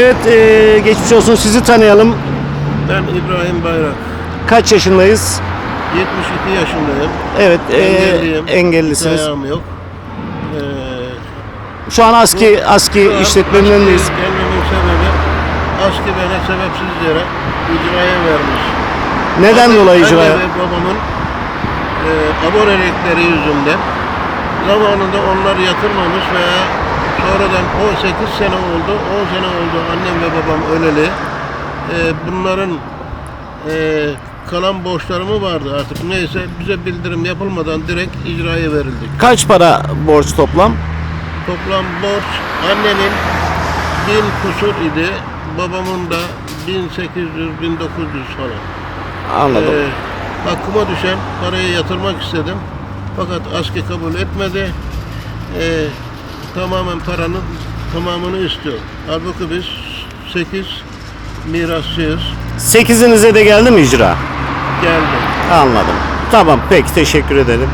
Evet, e, geçmiş olsun. Sizi tanıyalım. Ben İbrahim Bayrak. Kaç yaşındayız? 72 yaşındayım. Evet, e, Engelliyim. engellisiniz. Ayağım yok. Ee, Şu an ASKİ, ASKİ işletmenin önündeyiz. Gelmemin sebebi ASKİ beni sebepsiz yere icraya vermiş. Neden Anne- dolayı icraya? Anne ve babamın e, abonelikleri yüzünden zamanında onlar yatırmamış veya sonradan 18 sene oldu, 10 sene oldu annem ve babam öleli. E, bunların e, kalan borçları mı vardı artık neyse bize bildirim yapılmadan direkt icraya verildik. Kaç para borç toplam? Toplam borç annemin 1000 kusur idi, babamın da 1800-1900 falan. Anladım. Ee, hakkıma düşen parayı yatırmak istedim. Fakat ASKİ kabul etmedi. Ee, tamamen paranın tamamını istiyor. Halbuki biz 8 mirasçıyız. Sekizinize de geldi mi icra? Geldi. Anladım. Tamam, peki teşekkür ederim.